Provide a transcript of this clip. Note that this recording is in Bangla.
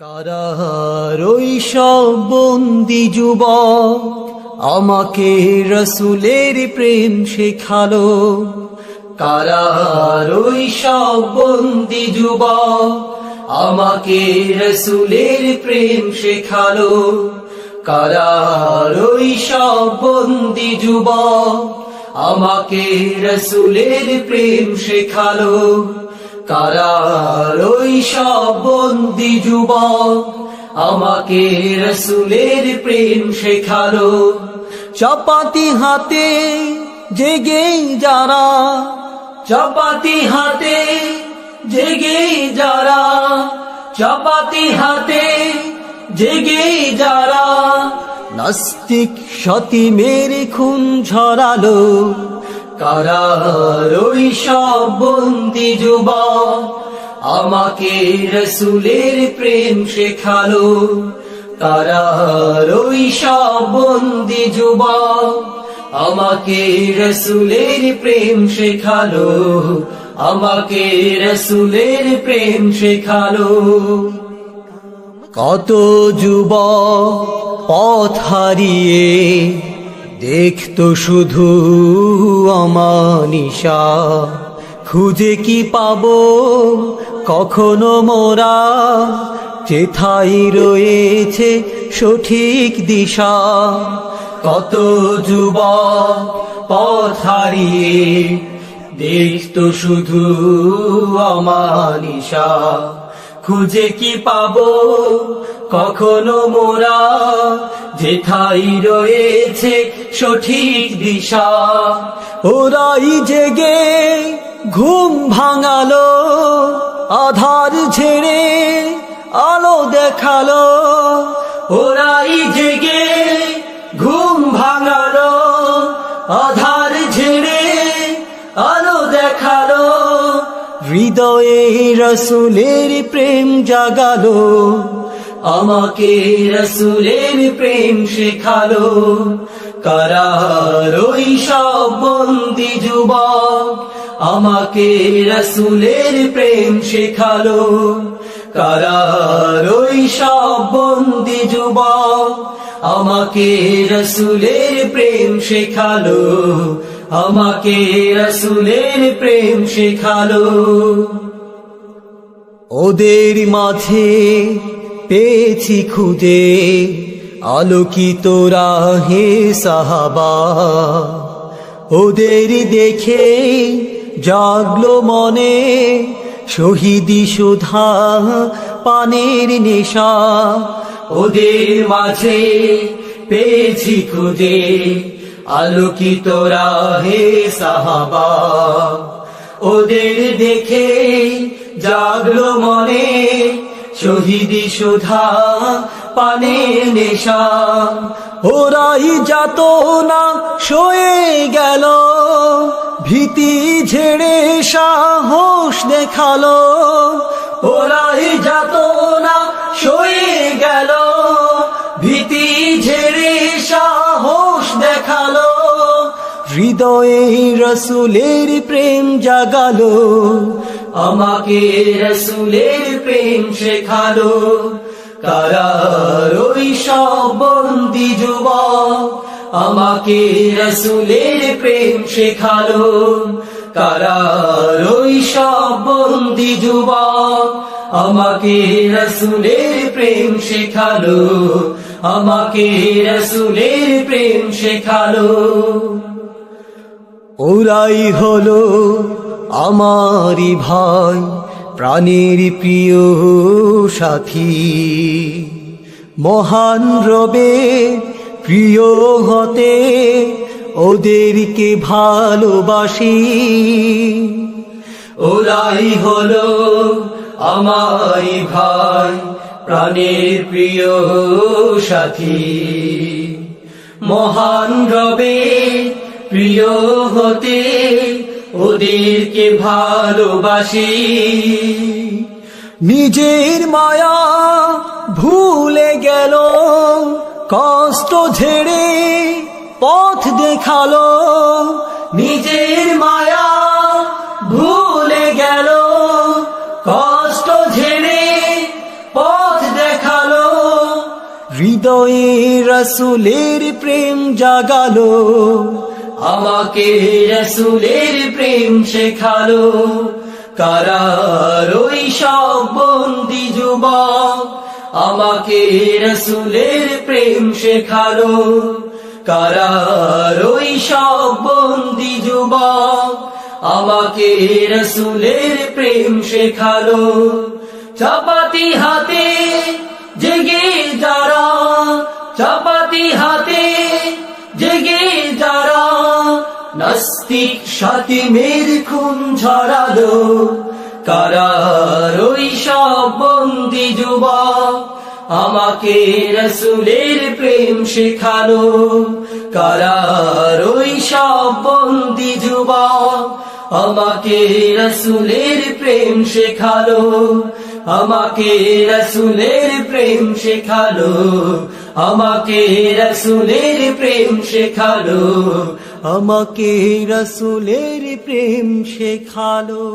কারার ওই সব বন্দি আমাকে রসুলের প্রেম শেখালো। কারার ওই সব বন্দি যুবক আমাকে রসুলের প্রেম শেখালো। কারার ওই সব বন্দি যুবক আমাকে রসুলের প্রেম শেখালো। কারার ওই সব বন্দি যুবক, আমাকে রসুলের প্রেম শেখালো। চপাতি হাতে জেগে যারা, চপাতি হাতে জেগে যারা, চপাতি হাতে জেগে যারা। নাস্তিক সতী মেরে খুন ঝরালো কারার ওই সব বন্দি যুবক, আমাকে রসুলের প্রেম শেখালো। কারার ওই সব বন্দি যুবক, আমাকে রসুলের প্রেম শেখালো। আমাকে রসুলের প্রেম শেখালো। কত যুবক পথ হারিয়ে দেখতো শুধু অমানিসা। খুঁজে কি পাবো? কখনো মোরা? চেথাই রয়েছে সঠিক দিশা। কত যুবক পথ হারিয়ে দেখতো শুধু অমানিসা। খুঁজে কি পাবো? কখনো মোরা যেথাই রয়েছে সঠিক দিশা। ওরাই জেগে ঘুম ভাঙালো, আধার ঝেড়ে আলো দেখাল। ওরাই জেগে ঘুম ভাঙালো, আধার ঝেড়ে আলো দেখাল। হৃদয়ে রসুলের প্রেম জাগালো, আমাকে রসুলের প্রেম শেখালো। কারার ওই সব বন্দি যুবক আমাকে রসুলের প্রেম শেখালো। কারার ওই সব বন্দি যুবক আমাকে রসুলের প্রেম শেখালো। আমাকে রসুলের প্রেম শেখালো। ওদের মাঝে পেয়েছি খুঁজে আলোকিত রাহে সাহাবা। ওদের দেখে জাগলো মনে, শহীদি সুধা পানের নেশা। ওদের মাঝে পেয়েছি খুঁজে আলোকিত রাহে সাহাবা। ওদের দেখে জাগলো মনে, শহীদি সুধা পানে নেশা। ওরাই যাত না, সয়ে গেল। ভীতি ঝেড়ে সাহস দেখাল। ওরাই হৃদয়ে রসুলের প্রেম জাগালো, আমাকে রসুলের প্রেম শেখালো। কারার ওই বন্দি যুবক আমাকে রসুলের প্রেম শেখালো। কারার ওই বন্দি যুবক আমাকে রসুলের প্রেম শেখালো, আমাকে রসুলের প্রেম শেখালো। ওরাই হলো আমারি ভাই, প্রাণের প্রিয় সাথী। মহান রবে, প্রিয় হতে ওদেরকে ভালোবাসি। ওরাই হলো আমারি ভাই, প্রাণের প্রিয় সাথী। মহান রবে প্রিয় হতে ওদেরকে ভালোবাসি। নিজের মায়া ভুলে গেল, কষ্ট ঝেড়ে পথ দেখাল। নিজের মায়া ভুলে গেল, কষ্ট ঝেড়ে পথ দেখ হৃদয়ে রসুলের প্রেম জাগালো। আমাকে রসুলের প্রেম শেখালো। কারার ওই সব বন্দি যুবক আমাকে রসুলের প্রেম শেখালো। কারার ওই সব বন্দি যুবক আমাকে রসুলের প্রেম শেখালো। চাপাতি হাতে জেগে নাস্তিক সাথী মের খুন ঝরালো কারার ওই সব বন্দি যুবক আমাকে রসুলের প্রেম শেখালো। কারার ওই সব বন্দি যুবক আমাকে রসুলের প্রেম শেখালো। আমাকে রসুলের প্রেম শেখালো। আমাকে রসুলের প্রেম শেখালো। আমাকে রসুলের প্রেম শেখালো।